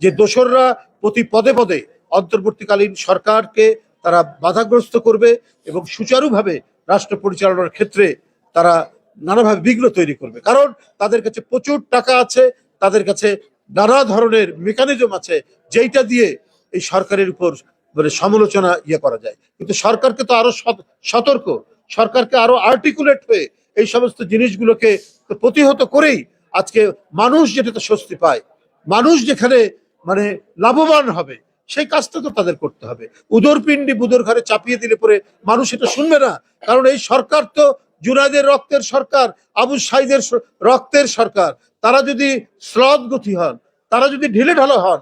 যে দোসররা প্রতি পদে পদে অন্তর্বর্তীকালীন সরকারকে তারা বাধাগ্রস্ত করবে এবং সুচারুভাবে রাষ্ট্র পরিচালনার ক্ষেত্রে তারা নানাভাবে বিঘ্ন তৈরি করবে। কারণ তাদের কাছে প্রচুর টাকা আছে, তাদের কাছে নানা ধরনের মেকানিজম আছে, যেইটা দিয়ে এই সরকারের উপর মানে সমালোচনা ইয়ে করা যায়। কিন্তু সরকারকে তো আরও সত- সতর্ক, সরকারকে আরও আর্টিকুলেট হয়ে এই সমস্ত জিনিসগুলোকে প্রতিহত করেই আজকে মানুষ যেটাতে স্বস্তি পায়, মানুষ যেখানে মানে লাভবান হবে। সেই কাজটা তো তাদের করতে হবে। উদর পিণ্ডি বুদর ঘরে চাপিয়ে দিলে পরে মানুষ এটা শুনবে না। কারণ এই সরকার তো জুনাইদের রক্তের সরকার, আবু সাইদের রক্তের সরকার। তারা যদি স্লদ গতি হন, তারা যদি ঢিলে ঢালা হন,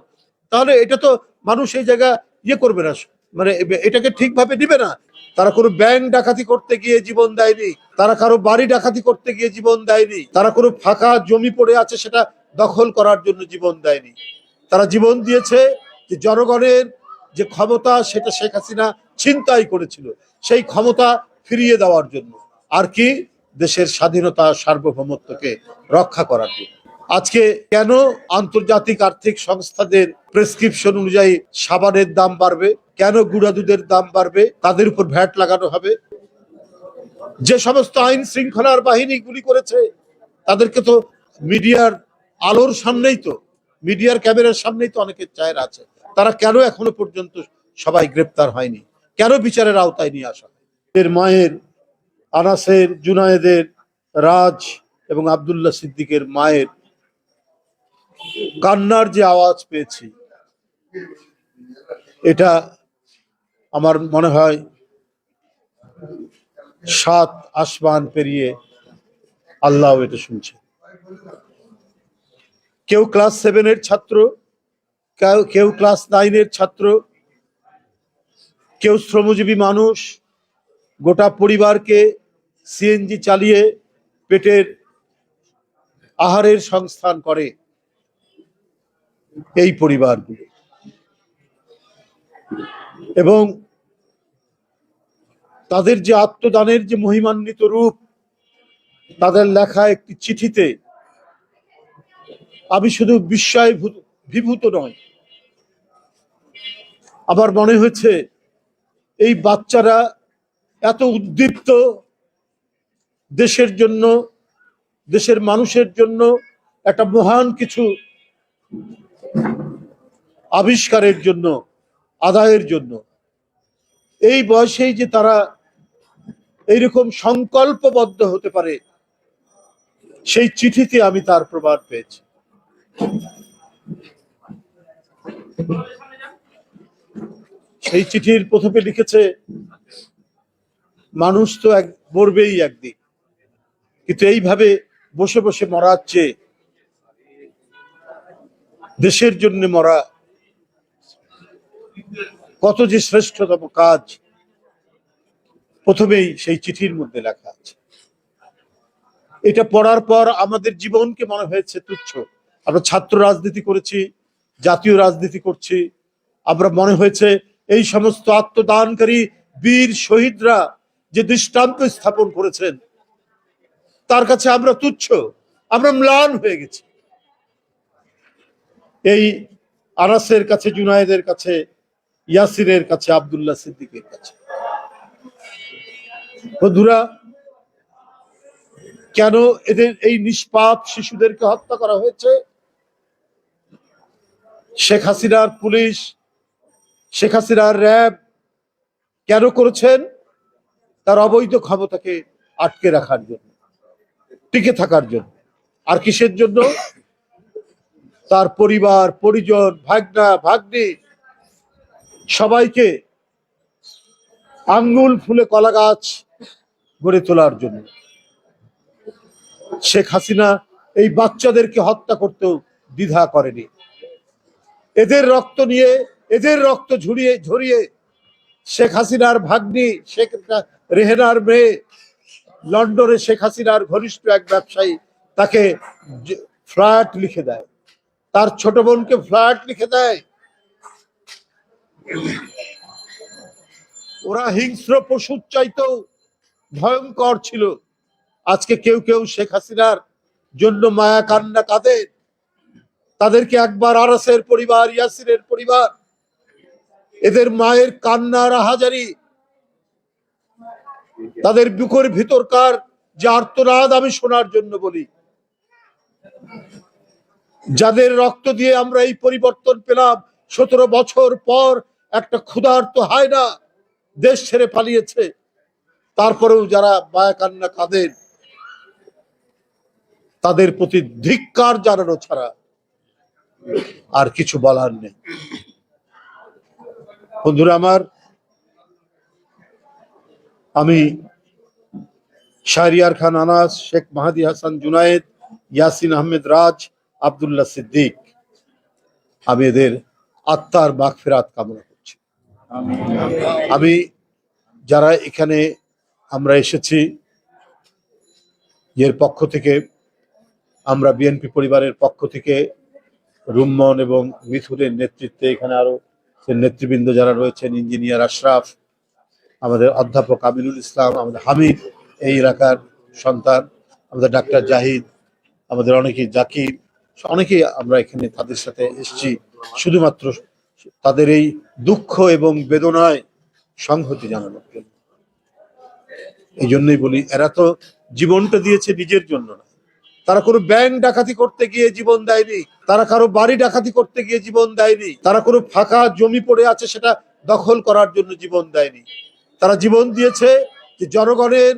তাহলে এটা তো মানুষ এই জায়গা ইয়ে করবে না। মানে এটাকে ঠিকভাবে দিবে না। তারা কোনো ব্যাংক ডাকাতি করতে গিয়ে জীবন দেয়নি। তারা কারও বাড়ি ডাকাতি করতে গিয়ে জীবন দেয়নি। তারা কোনো ফাঁকা জমি পড়ে আছে সেটা দখল করার জন্য জীবন দেয়নি। তারা জীবন দিয়েছে যে জনগণের যে ক্ষমতা, সেটা শেখ হাসিনা ছিনতাই করেছিল, সেই ক্ষমতা ফিরিয়ে দেওয়ার জন্য। আর কি? দেশের স্বাধীনতা, সার্বভৌমত্বকে রক্ষা করার জন্য। আজকে কেন আন্তর্জাতিক আর্থিক সংস্থাদের প্রেসক্রিপশন অনুযায়ী সাবানের দাম বাড়বে? কেন গুঁড়া দুধের দাম বাড়বে? তাদের উপর ভ্যাট লাগানো হবে? যে সমস্ত আইন শৃঙ্খলার বাহিনী গুলি করেছে, তাদেরকে তো মিডিয়ার আলোর সামনেই তো মিডিয়ার ক্যামেরার সামনেই তো অনেকের চায়ের আছে। তারা কেন এখনও পর্যন্ত সবাই গ্রেপ্তার হয়নি? কেন বিচারের আওতায় নিয়ে আসা এর মায়ের, আনাসের, জুনায়েদের, রাজ এবং আব্দুল্লাহ সিদ্দিকের মায়ের কান্নার যে আওয়াজ পেয়েছি, এটা আমার মনে হয় সাত আসমান পেরিয়ে আল্লাহ এটা শুনছে। কেউ ক্লাস সেভেনের ছাত্র, কেউ ক্লাস নাইনের ছাত্র, কেউ শ্রমজীবী মানুষ, গোটা পরিবারকে সিএনজি চালিয়ে পেটের আহারের সংস্থান করে এই পরিবারগুলো। এবং তাদের যে আত্মদানের যে মহিমান্বিত রূপ, তাদের লেখা একটি চিঠিতে আমি শুধু বিস্ময় বিভূত নয় আমার মনে হয়েছে, এই বাচ্চারা এত উদ্দীপ্ত দেশের জন্য, দেশের মানুষের জন্য একটা মহান কিছু আবিষ্কারের জন্য, আদায়ের জন্য। এই বয়সেই যে তারা এইরকম সংকল্পবদ্ধ হতে পারে, সেই চিঠিতে আমি তার প্রমাণ পেয়েছি। সেই চিঠির প্রথমে লিখেছে, মানুষ তো এক, মরবেই একদিন। কিন্তু এইভাবে বসে বসে মরার চেয়ে দেশের জন্য মরা, কত যে শ্রেষ্ঠতম কাজ, প্রথমেই সেই চিঠির মধ্যে লেখা আছে। এটা পড়ার পর আমাদের জীবনকে মনে হয়েছে তুচ্ছ। আমরা ছাত্র রাজনীতি করেছি, জাতীয় রাজনীতি করছি। আমরা মনে হয়েছে এই সমস্ত আত্মদানকারী বীর শহীদরা যে দৃষ্টান্ত স্থাপন করেছেন, তার কাছে আমরা তুচ্ছ, আমরা ম্লান হয়ে গেছি। এই আনাসের কাছে, জুনায়েদের কাছে, ইয়াসিরের কাছে, আব্দুল্লাহ সিদ্দিকের কাছে। বন্ধুরা, কেন এদের এই নিষ্পাপ শিশুদেরকে হত্যা করা হয়েছে? শেখ হাসিনার পুলিশ, শেখ হাসিনার র্যাব কেন করেছেন? তার অবৈধ ক্ষমতাকে আটকে রাখার জন্য, টিকে থাকার জন্য। আর কিসের জন্য? তার পরিবার, পরিজন, ভাগনা, ভাগ্নি, সবাইকে আঙ্গুল ফুলে কলা গাছ গড়ে তোলার জন্য। শেখ হাসিনা এই বাচ্চাদেরকে হত্যা করতেও দ্বিধা করেনি। এদের রক্ত নিয়ে, এদের রক্ত ঝুড়িয়ে, ঝরিয়ে শেখ হাসিনার ভাগ্নি, শেখ রেহেনার মেয়ে, লন্ডনে শেখ হাসিনার ঘনিষ্ঠ এক ব্যবসায়ী তাকে ফ্ল্যাট লিখে দেয়। তার ছোট বোনকে ফ্ল্যাট লিখে দেয়। ওরা হিংস্র পশুর চাইতেও ভয়ঙ্কর ছিল। আজকে কেউ কেউ শেখ হাসিনার জন্য মায়া কান্না কাঁদে। তাদেরকে একবার আরাসের পরিবার, ইয়াসিরের পরিবার, এদের মায়ের কান্নার আহাজারি, তাদের বুকের ভিতরকার যে আর্তনাদ আমি শোনার জন্য বলি। যাদের রক্ত দিয়ে আমরা এই পরিবর্তন পেলাম, সতেরো বছর পর একটা ক্ষুধার্ত হয় না দেশ ছেড়ে পালিয়েছে। তারপরেও যারা মায়া কান্না কাঁদেন, তাদের প্রতি ধিক্কার জানানো ছাড়া আর কিছু বলার নেই। বন্ধুরা আমার, আমি শাহরিয়ার খান আনাস, শেখ মাহাদি হাসান জুনায়েদ, ইয়াসিন আহমেদ রাজ, আব্দুল্লাহ সিদ্দিক, আমি এদের আত্মার মাগফিরাত কামনা করছি। আমি যারা এখানে আমরা এসেছি, এর পক্ষ থেকে, আমরা বিএনপি পরিবারের পক্ষ থেকে রুম্মন এবং মিথুনের নেতৃত্বে এখানে আরও যে নেতৃবৃন্দ যারা রয়েছেন, ইঞ্জিনিয়ার আশরাফ, আমাদের অধ্যাপক আমিনুল ইসলাম, আমাদের হামিদ, এই এলাকার সন্তান, আমাদের ডাক্তার জাহিদ, আমাদের অনেকেই জাকির, অনেকেই আমরা এখানে তাদের সাথে এসেছি। শুধুমাত্র তাদের এই দুঃখ এবং বেদনায় সংহতি জানানোর জন্য। এই জন্যই বলি, এরা তো জীবনটা দিয়েছে নিজের জন্য না। তারা কোনো ব্যাংক ডাকাতি করতে গিয়ে জীবন দেয়নি, তারা কারও বাড়ি ডাকাতি করতে গিয়ে জীবন দেয়নি, তারা কোনো ফাঁকা জমি পড়ে আছে সেটা দখল করার জন্য জীবন দেয়নি। তারা জীবন দিয়েছে যে জনগণের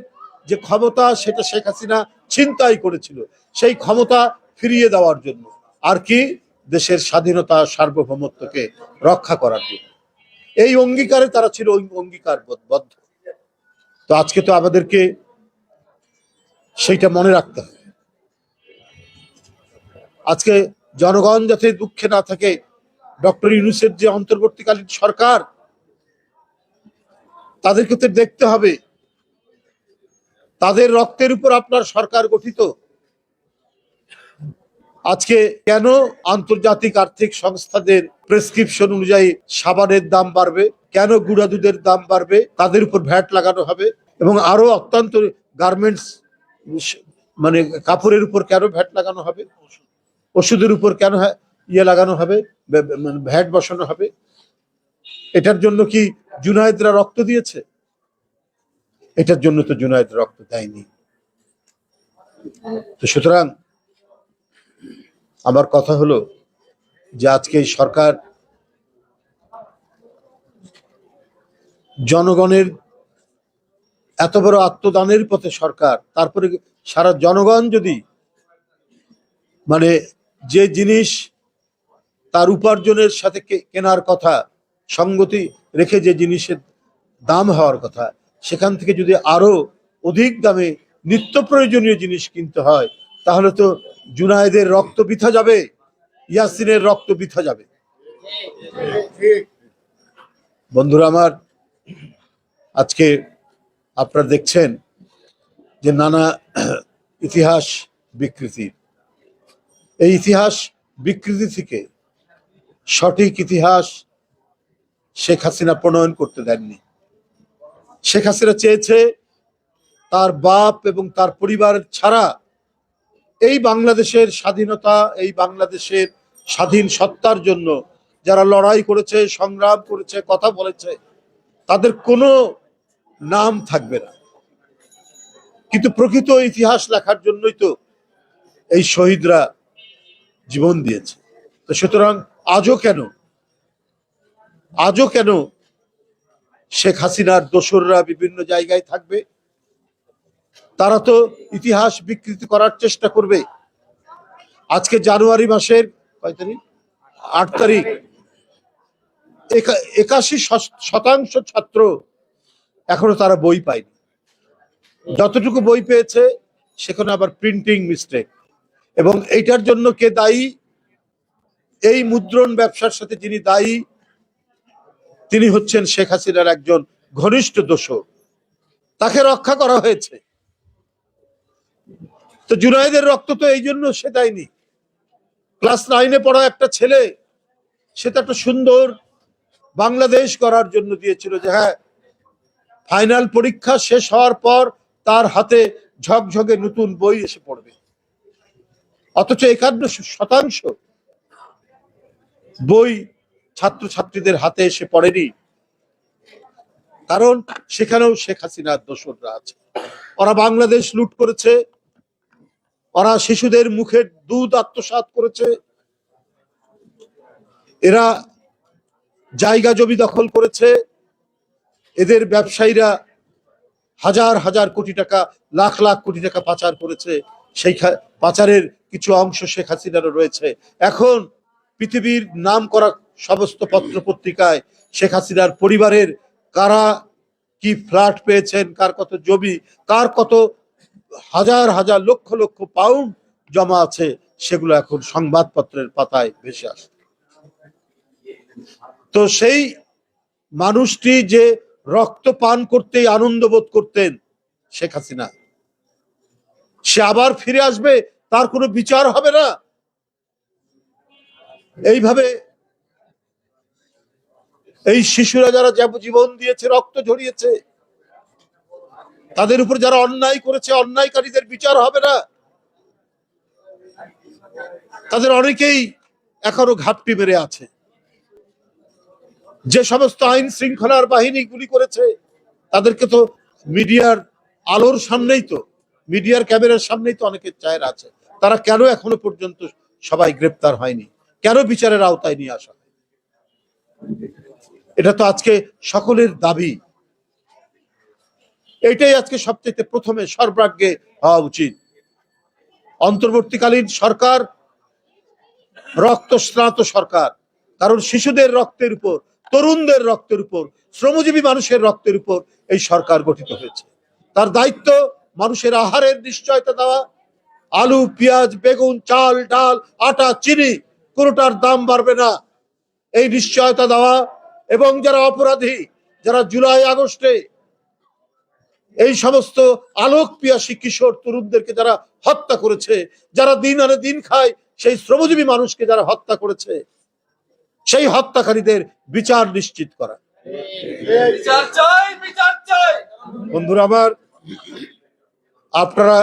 যে ক্ষমতা সেটা শেখ হাসিনা ছিনতাই করেছিল, সেই ক্ষমতা ফিরিয়ে দেওয়ার জন্য। আর কি? দেশের স্বাধীনতা, সার্বভৌমত্বকে রক্ষা করার জন্য। এই অঙ্গীকারে তারা ছিল অঙ্গীকার বদ্ধ তো আজকে তো আমাদেরকে সেইটা মনে রাখতে হবে আজকে জনগণ যাতে দুঃখে না থাকে, ডক্টর ইউনুসের যে অন্তর্বর্তীকালীন সরকার তাদেরকে তো দেখতে হবে, তাদের রক্তের উপর আপনার সরকার গঠিত। আজকে কেন আন্তর্জাতিক আর্থিক সংস্থাদের প্রেসক্রিপশন অনুযায়ী সাবানের দাম বাড়বে? কেন গুঁড়া দুধের দাম বাড়বে? তাদের উপর ভ্যাট লাগানো হবে? এবং আরও অত্যন্ত গার্মেন্টস মানে কাপড়ের উপর কেন ভ্যাট লাগানো হবে? ওষুধের উপর কেন হ্যাঁ ইয়ে লাগানো হবে? মানে ভ্যাট বসানো হবে? এটার জন্য কি জুনায়েদরা রক্ত দিয়েছে? এটার জন্য তো জুনায়েদ রক্ত দেয়নি। তো সুতরাং আমার কথা হলো যে আজকে সরকার জনগণের এত বড় আত্মদানের পথে সরকার, তারপরে সারা জনগণ যদি মানে যে জিনিস তার উপার্জনের সাথে কেনার কথা, সঙ্গতি রেখে যে জিনিসের দাম হওয়ার কথা, সেখান থেকে যদি আরও অধিক দামে নিত্য প্রয়োজনীয় জিনিস কিনতে হয়, তাহলে তো জুনায়েদের রক্ত বিথা যাবে, ইয়াসিনের রক্ত বিথা যাবে। বন্ধুরা আমার, আজকে আপনারা দেখছেন যে নানা ইতিহাস বিকৃতি এই ইতিহাস বিকৃতি থেকে সঠিক ইতিহাস শেখ হাসিনা প্রণয়ন করতে দেননি। শেখ হাসিনা চেয়েছে তার বাপ এবং তার পরিবার ছাড়া এই বাংলাদেশের স্বাধীনতা, এই বাংলাদেশের স্বাধীন সত্তার জন্য যারা লড়াই করেছে, সংগ্রাম করেছে, কথা বলেছে, তাদের কোনো নাম থাকবে না। কিন্তু প্রকৃত ইতিহাস লেখার জন্যই তো এই শহীদরা জীবন দিয়েছে। তো সুতরাং আজও কেন আজও কেন শেখ হাসিনার দোসররা বিভিন্ন জায়গায় থাকবে? তারা তো ইতিহাস বিকৃতি করার চেষ্টা করবে। আজকে জানুয়ারি মাসের কয় তারিখ? আট তারিখ। একা- একাশি শতাংশ ছাত্র এখনও তারা বই পায়নি। যতটুকু বই পেয়েছে, সেখানে আবার প্রিন্টিং মিস্টেক এবং এইটার জন্য কে দায়ী? এই মুদ্রণ ব্যবসার সাথে যিনি দায়ী, তিনি হচ্ছেন শেখ হাসিনার একজন ঘনিষ্ঠ দোষর। তাকে রক্ষা করা হয়েছে। তো জুনায়েদের রক্ত তো এই জন্য সে দেয়নি। ক্লাস নাইনে পড়া একটা ছেলে, সে তো একটা সুন্দর বাংলাদেশ করার জন্য দিয়েছিল যে হ্যাঁ ফাইনাল পরীক্ষা শেষ হওয়ার পর তার হাতে ঝকঝকে নতুন বই এসে পড়বে। অথচ একান্ন শতাংশ বই ছাত্রছাত্রীদের হাতে এসে পড়েনি। কারণ সেখানেও শেখ হাসিনার দোসররা আছে। ওরা বাংলাদেশ লুট করেছে। ওরা শিশুদের মুখের দুধ আত্মসাৎ করেছে। এরা জায়গা জমি দখল করেছে। এদের ব্যবসায়ীরা হাজার হাজার কোটি টাকা, লাখ লাখ কোটি টাকা পাচার করেছে। সেই পাচারের কিছু অংশ শেখ হাসিনারও রয়েছে। এখন পৃথিবীর নাম করা সমস্ত পত্র পত্রিকায় শেখ হাসিনার পরিবারের কারা কি ফ্ল্যাট পেয়েছেন, কার কত জমি, কার কত হাজার হাজার লক্ষ লক্ষ পাউন্ড জমা আছে, সেগুলো এখন সংবাদপত্রের পাতায় ভেসে আসে তো সেই মানুষটি যে রক্ত পান করতেই আনন্দ বোধ করতেন শেখ হাসিনা সে আবার ফিরে আসবে, তার কোনো বিচার হবে না। এইভাবে এই শিশুরা যারা জীবন দিয়েছে, রক্ত ঝরিয়েছে, তাদের উপর যারা অন্যায় করেছে, অন্যায়কারীদের বিচার হবে না। তাদের অনেকেই এখনও ঘাপটি মেরে আছে। যে সমস্ত আইন শৃঙ্খলার বাহিনী গুলি করেছে, তাদেরকে তো মিডিয়ার আলোর সামনেই তো মিডিয়ার ক্যামেরার সামনেই তো অনেকের চায়ের আছে। তারা কেন এখনও পর্যন্ত সবাই গ্রেপ্তার হয়নি? কেন বিচারের আওতায় নিয়ে আসা এটা তো আজকে সকলের দাবি। এটাই আজকে সবচেয়ে প্রথমে সর্বাগ্যে হওয়া উচিত। অন্তর্বর্তীকালীন সরকার, রক্তস্নাত সরকার, কারণ শিশুদের রক্তের উপর, তরুণদের রক্তের উপর, শ্রমজীবী মানুষের রক্তের উপর এই সরকার গঠিত হয়েছে। তার দায়িত্ব মানুষের আহারের নিশ্চয়তা দেওয়া আলু পেঁয়াজ বেগুন চাল ডাল আটা চিনি কোনোটার দাম বাড়বে না। এই নিশ্চয়তা দেওয়া এবং যারা অপরাধী যারা জুলাই আগস্টে এই সমস্ত আলোক পিয়াসী কিশোর তরুণদেরকে যারা হত্যা করেছে যারা দিন আনে দিন খায় সেই শ্রমজীবী মানুষকে যারা হত্যা করেছে সেই হত্যাকারীদের বিচার নিশ্চিত করা। বন্ধুরা আমার আপনারা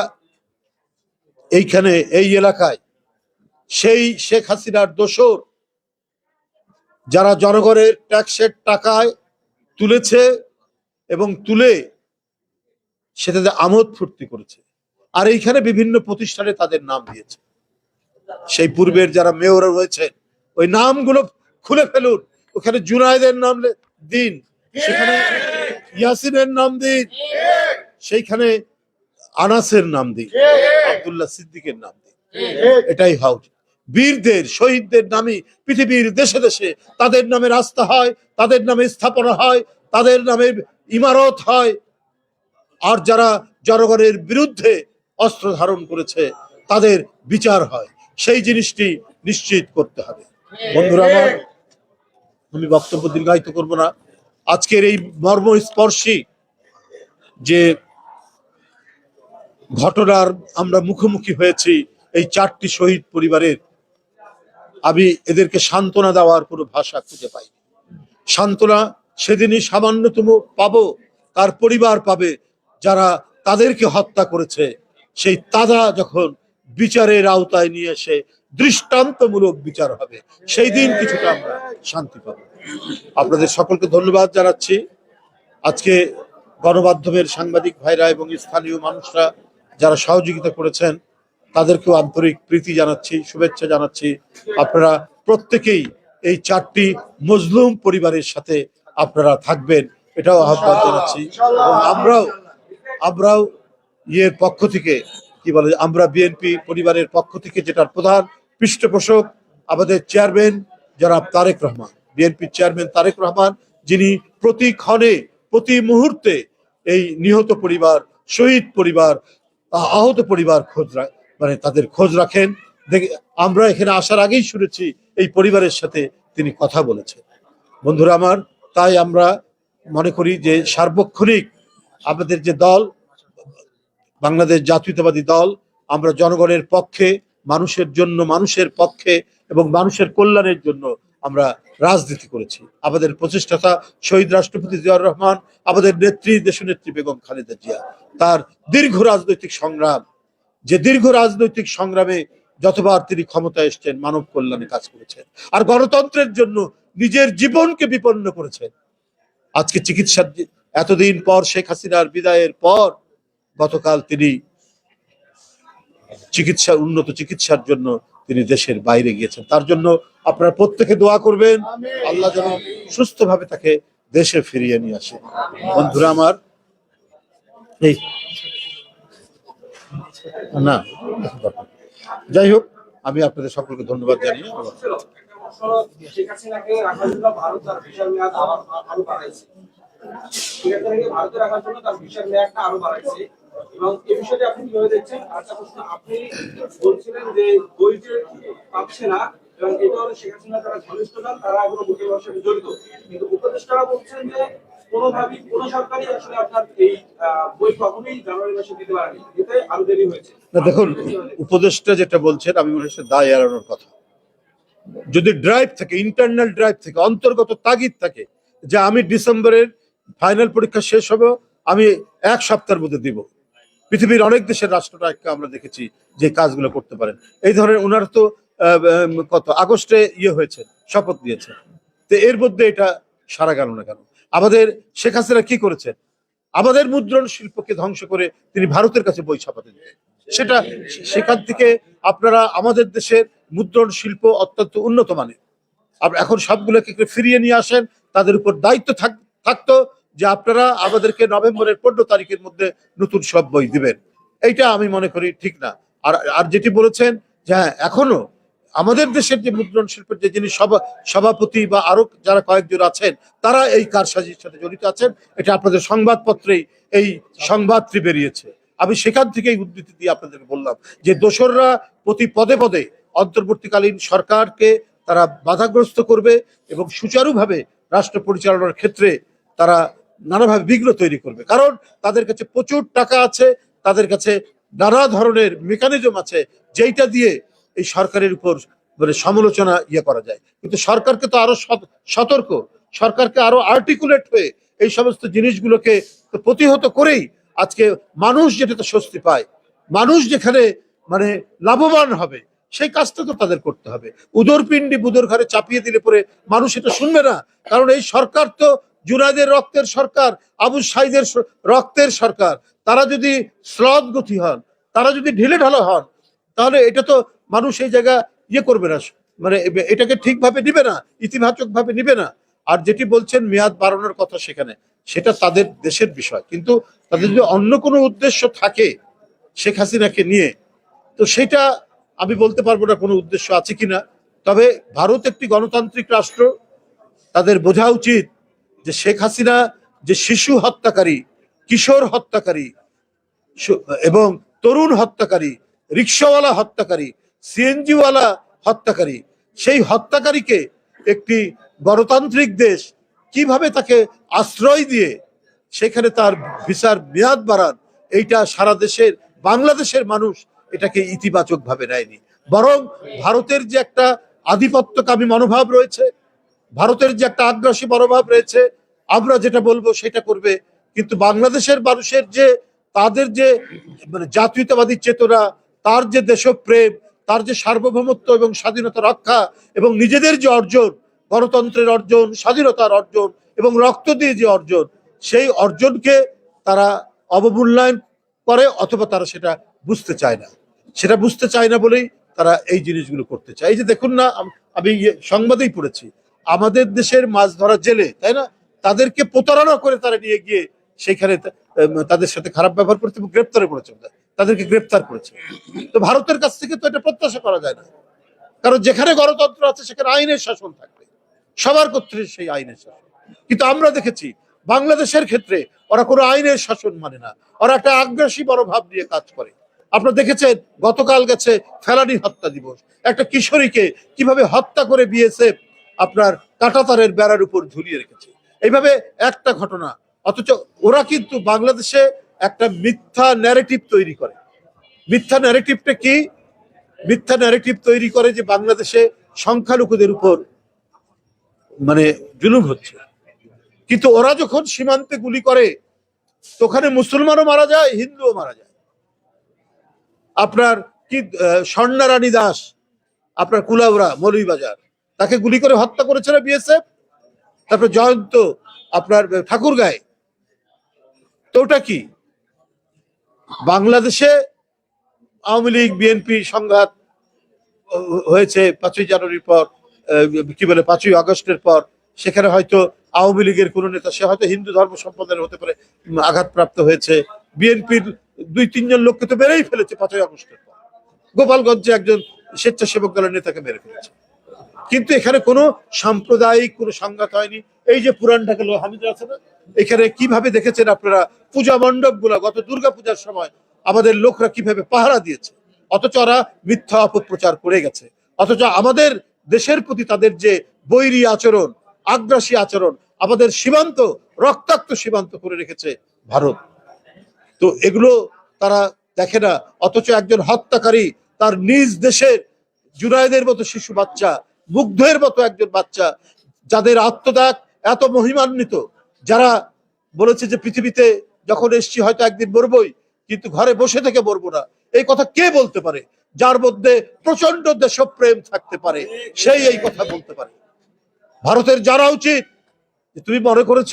এইখানে এই এলাকায় সেই শেখ হাসিনার দোসর যারা জনগণের ট্যাক্সের টাকায় তুলেছে এবং তুলে সেটাতে আমোদ ফুর্তি করেছে আর এইখানে বিভিন্ন প্রতিষ্ঠানে তাদের নাম দিয়েছে। সেই পূর্বের যারা মেয়র রয়েছে ওই নামগুলো খুলে ফেলুন। ওখানে জুনায়েদের নাম দিন সেখানে ইয়াসিনের নাম দিন সেইখানে আনাসের নাম দিই আব্দুল্লাহ সিদ্দিকের নাম দিই। এটাই হাউস। বীরদের শহীদদের নামে পৃথিবীর দেশে দেশে তাদের নামে রাস্তা হয় তাদের নামে স্থাপনা হয় তাদের নামে ইমারত হয়। আর যারা জনগণের বিরুদ্ধে অস্ত্র ধারণ করেছে তাদের বিচার হয়। সেই জিনিসটি নিশ্চিত করতে হবে। বন্ধুরা আমার আমি বক্তব্য দীর্ঘায়িত করব না। আজকের এই মর্মস্পর্শী যে ঘটনার আমরা মুখোমুখি হয়েছি এই চারটি শহীদ পরিবারের। আমি এদেরকে সান্ত্বনা দেওয়ার কোনো ভাষা খুঁজে পাই সান্ত্বনা সেদিনই সামান্যতম পাবো, তার পরিবার পাবে, যারা তাদেরকে হত্যা করেছে। সেই তারা যখন বিচারের আওতায় নিয়ে এসে দৃষ্টান্তমূলক বিচার হবে, সেই দিন কিছুটা আমরা শান্তি পাবো। আপনাদের সকলকে ধন্যবাদ জানাচ্ছি। আজকে গণমাধ্যমের সাংবাদিক ভাইরা এবং স্থানীয় মানুষরা যারা সহযোগিতা করেছেন, তাদেরকেও আন্তরিক প্রীতি জানাচ্ছি, শুভেচ্ছা জানাচ্ছি। আপনারা প্রত্যেকেই এই চারটি মজলুম পরিবারের সাথে আপনারা থাকবেন, এটাও আহ্বান জানাচ্ছি। এবং আমরাও আমরাও ইয়ের পক্ষ থেকে, কি বলে, আমরা বিএনপি পরিবারের পক্ষ থেকে যেটার প্রধান পৃষ্ঠপোষক, আমাদের চেয়ারম্যান জনাব তারেক রহমান বিএনপির চেয়ারম্যান তারেক রহমান, যিনি প্রতি ক্ষণে, প্রতি মুহূর্তে এই নিহত পরিবার, শহীদ পরিবার আহত পরিবার খোঁজ মানে তাদের খোঁজ রাখেন। আমরা এখানে আসার আগেই শুনেছি এই পরিবারের সাথে তিনি কথা বলেছেন। বন্ধুরা আমার, তাই আমরা মনে করি যে সার্বক্ষণিক আমাদের যে দল, বাংলাদেশ জাতীয়তাবাদী দল, আমরা জনগণের পক্ষে, মানুষের জন্য মানুষের পক্ষে এবং মানুষের কল্যাণের জন্য আমরা রাজনীতি করেছি। আমাদের প্রচেষ্টাতা শহীদ রাষ্ট্রপতি জিয়াউর রহমান, আমাদের নেত্রী, দেশনেত্রী বেগম খালেদা জিয়া। তার দীর্ঘ রাজনৈতিক সংগ্রাম, যে দীর্ঘ রাজনৈতিক সংগ্রামে যতবার তিনি ক্ষমতায় এসছেন, মানব কল্যাণে কাজ করেছেন। আর গণতন্ত্রের জন্য নিজের জীবনকে বিপন্ন করেছেন। আজকে চিকিৎসার এতদিন পর শেখ হাসিনার বিদায়ের পর গতকাল তিনি চিকিৎসা, উন্নত চিকিৎসার জন্য তিনি দেশের বাইরে গিয়েছেন। তার জন্য আপনারা প্রত্যেকে দোয়া করবেন। আল্লাহ যেন সুস্থভাবে তাকে দেশে ফিরিয়ে নিয়ে আসে। বন্ধুরা আমার এই না যাই হোক আমি আপনাদের সকলকে ধন্যবাদ জানিয়ে এবং এই বিষয়টি আপনি কীভাবে দেখছেন? আরেকটা প্রশ্ন আপনি বলছিলেন যে বই যে পাচ্ছে না। এবং এটা হলো শেখ হাসিনা যারা ঘনিষ্ঠজন তারা জড়িত কিন্তু উপদেষ্টারা বলছেন যে কোনোভাবেই কোনো সরকারই আসলে আপনার এই বই কখনোই জানুয়ারি মাসে দিতে পারেনি। এতে আরও দেরি হয়েছে। না, দেখুন, উপদেষ্টা যেটা বলছেন, আমি মনে হচ্ছে দায় এড়ানোর কথা। যদি ড্রাইভ থাকে ইন্টারনাল ড্রাইভ থেকে, অন্তর্গত তাগিদ থাকে, যে আমি ডিসেম্বরের ফাইনাল পরীক্ষা শেষ হবে, আমি এক সপ্তাহের মধ্যে দিব। পৃথিবীর অনেক দেশের রাষ্ট্রনায়ককে আমরা দেখেছি যে কাজগুলো করতে পারেন। এই ধরনের ওনার তো কত? আগস্টে ইয়ে হয়েছে, শপথ দিয়েছে তো এর মধ্যে এটা সারা গেল না কেন? আমাদের শেখ হাসিনা কি করেছেন আমাদের মুদ্রণ শিল্পকে ধ্বংস করে তিনি ভারতের কাছে বই ছাপাতে সেটা সেখান থেকে আপনারা আমাদের দেশের মুদ্রণ শিল্প অত্যন্ত উন্নত মানের। এখন সবগুলোকে ফিরিয়ে নিয়ে আসেন, তাদের উপর দায়িত্ব থাক- থাকতো যে আপনারা আমাদেরকে নভেম্বরের পনেরো তারিখের মধ্যে নতুন সব বই দিবেন। এইটা আমি মনে করি ঠিক না। আর আর যেটি বলেছেন যে হ্যাঁ এখনও আমাদের দেশের যে মুদ্রণ শিল্পের যে যিনি সভা- সভাপতি বা আরও যারা কয়েকজন আছেন, তারা এই কারসাজির সাথে জড়িত আছেন। এটা আপনাদের সংবাদপত্রেই এই সংবাদটি বেরিয়েছে। আমি সেখান থেকেই উদ্ধৃতি দিয়ে আপনাদেরকে বললাম যে দোসররা প্রতি পদে পদে অন্তর্বর্তীকালীন সরকারকে তারা বাধাগ্রস্ত করবে এবং সুচারুভাবে রাষ্ট্র পরিচালনার ক্ষেত্রে তারা নানাভাবে বিঘ্ন তৈরি করবে। কারণ তাদের কাছে প্রচুর টাকা আছে, তাদের কাছে নানা ধরনের মেকানিজম আছে, যেইটা দিয়ে এই সরকারের উপর মানে সমালোচনা ইয়ে করা যায়। কিন্তু সরকারকে তো আরও সত- সতর্ক, সরকারকে আরও আর্টিকুলেট হয়ে এই সমস্ত জিনিসগুলোকে প্রতিহত করেই আজকে মানুষ যেটাতে স্বস্তি পায়, মানুষ যেখানে মানে লাভবান হবে, সেই কাজটা তো তাদের করতে হবে। উদরপিণ্ডি বুদর ঘরে চাপিয়ে দিলে পরে মানুষ এটা শুনবে না। কারণ এই সরকার তো জুনাইদের রক্তের সরকার, আবু সাইদের রক্তের সরকার। তারা যদি স্লদ গতি হন, তারা যদি ঢিলে ঢালা হন, তাহলে এটা তো মানুষ এই জায়গা ইয়ে করবে না মানে এটাকে ঠিকভাবে নিবে না ইতিবাচক ভাবে নিবে না। আর যেটি বলছেন মেয়াদ বাড়ানোর কথা সেখানে, সেটা তাদের দেশের বিষয়। কিন্তু তাদের যদি অন্য কোনো উদ্দেশ্য থাকে শেখ হাসিনাকে নিয়ে, তো সেটা আমি বলতে পারব না কোনো উদ্দেশ্য আছে কিনা। তবে ভারত একটি গণতান্ত্রিক রাষ্ট্র, তাদের বোঝা উচিত যে শেখ হাসিনা যে শিশু হত্যাকারী, কিশোর হত্যাকারী, এবং তরুণ হত্যাকারী, রিক্সাওয়ালা হত্যাকারী সিএনজিওয়ালা হত্যাকারী। সেই হত্যাকারীকে একটি গণতান্ত্রিক দেশ কীভাবে তাকে আশ্রয় দিয়ে সেখানে তার ভিসার মেয়াদ বাড়ান, এইটা সারা দেশের, বাংলাদেশের মানুষ এটাকে ইতিবাচক ভাবে নেয়নি। বরং ভারতের যে একটা আধিপত্যকামী মনোভাব রয়েছে, ভারতের যে একটা আগ্রাসী মনোভাব রয়েছে, আমরা যেটা বলব সেটা করবে। কিন্তু বাংলাদেশের মানুষের যে, তাদের যে মানে জাতীয়তাবাদী চেতনা, তার যে দেশপ্রেম তার যে সার্বভৌমত্ব এবং স্বাধীনতা রক্ষা এবং নিজেদের যে অর্জন, গণতন্ত্রের অর্জন, স্বাধীনতার অর্জন এবং রক্ত দিয়ে যে অর্জন, সেই অর্জনকে তারা অবমূল্যায়ন করে অথবা তারা সেটা বুঝতে চায় না। সেটা বুঝতে চায় না বলেই তারা এই জিনিসগুলো করতে চায়। এই যে দেখুন না, আমি ইয়ে সংবাদেই পড়েছি, আমাদের দেশের মাছ ধরা জেলে, তাই না? তাদেরকে প্রতারণা করে তারা নিয়ে গিয়ে সেখানে তাদের সাথে খারাপ ব্যবহার করতে গ্রেপ্তার করেছে তাদেরকে গ্রেপ্তার করেছে। তো ভারতের কাছ থেকে তো এটা প্রত্যাশা করা যায় না। কারণ যেখানে গণতন্ত্র আছে, সেখানে আইনের শাসন থাকবে। সবার কর্তৃক সেই আইনের শাসন। কিন্তু আমরা দেখেছি, বাংলাদেশের ক্ষেত্রে ওরা কোনো আইনের শাসন মানে না। ওরা একটা আগ্রাসী মনোভাব নিয়ে কাজ করে। আপনারা দেখেছেন, গতকাল গেছে ফেলানি হত্যা দিবস। একটা কিশোরীকে কীভাবে হত্যা করে বিএসএফ আপনার কাঁটাতারের বেড়ার উপর ঝুলিয়ে রেখেছে। এইভাবে একটা ঘটনা, অথচ ওরা কিন্তু বাংলাদেশে একটা মিথ্যা ন্যারেটিভ তৈরি করে। মিথ্যা ন্যারেটিভটা কি? মিথ্যা ন্যারেটিভ তৈরি করে যে বাংলাদেশে সংখ্যালঘুদের উপর মানে জুলুম হচ্ছে। কিন্তু ওরা যখন সীমান্তে গুলি করে ওখানে মুসলমানও মারা যায় হিন্দুও মারা যায়। আপনার কি আহ, স্বর্ণা রানী দাস আপনার কুলাউড়া মৌলভীবাজার তাকে গুলি করে হত্যা করেছে না বিএসএফ। তারপর জয়ন্ত আপনার ঠাকুরগাঁয়ে। তো ওটা কি? বাংলাদেশে আওয়ামী লীগ, বিএনপি সংঘাত হয়েছে পাঁচই জানুয়ারির পর কি বলে, পাঁচই আগস্টের পর। সেখানে হয়তো আওয়ামী লীগের কোনো নেতা, সে হয়তো হিন্দু ধর্ম সম্প্রদায়ের হতে পারে আঘাতপ্রাপ্ত হয়েছে। বিএনপির দুই, তিনজন লোককে তো মেরেই ফেলেছে পাঁচই আগস্টের পর। গোপালগঞ্জে একজন স্বেচ্ছাসেবক দলের নেতাকে মেরে ফেলেছে। কিন্তু এখানে কোনো সাম্প্রদায়িক কোনো সংঘাত হয়নি। এই যে পুরান ঢাকা হামিদ আছে না, এখানে কীভাবে দেখেছেন আপনারা পূজা মণ্ডপ গত দুর্গা পূজার সময় আমাদের লোকরা কীভাবে পাহারা দিয়েছে, অথচ ওরা মিথ্যা অপপ্রচার করে গেছে, অথচ আমাদের দেশের প্রতি তাদের যে বৈরী আচরণ, আগ্রাসী আচরণ, আমাদের সীমান্ত, রক্তাক্ত সীমান্ত করে রেখেছে ভারত। তো এগুলো তারা দেখে না, অথচ একজন হত্যাকারী তার নিজ দেশের জুনায়েদের মতো শিশু বাচ্চা, মুগ্ধের মতো একজন বাচ্চা, যাদের আত্মত্যাগ এত মহিমান্বিত, যারা বলেছে যে পৃথিবীতে যখন এসছি হয়তো একদিন মরবই, কিন্তু ঘরে বসে থেকে মরবো না। এই কথা কে বলতে পারে? যার মধ্যে প্রচণ্ড দেশপ্রেম থাকতে পারে, সেই এই কথা বলতে পারে। ভারতের জানা উচিত তুমি মনে করেছ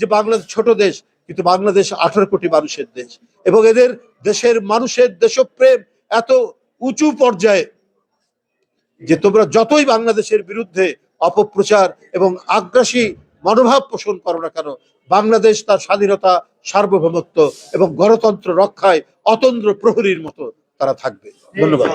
যে বাংলাদেশ ছোট দেশ, কিন্তু বাংলাদেশ আঠারো কোটি মানুষের দেশ। এবং এদের দেশের মানুষের দেশপ্রেম এত উঁচু পর্যায়ে যে তোমরা যতই বাংলাদেশের বিরুদ্ধে অপপ্রচার এবং আগ্রাসী মনোভাব পোষণ করো না কেন বাংলাদেশ তার স্বাধীনতা সার্বভৌমত্ব এবং গণতন্ত্র রক্ষায় অতন্ত্র প্রহরীর মতো তারা থাকবে। ধন্যবাদ।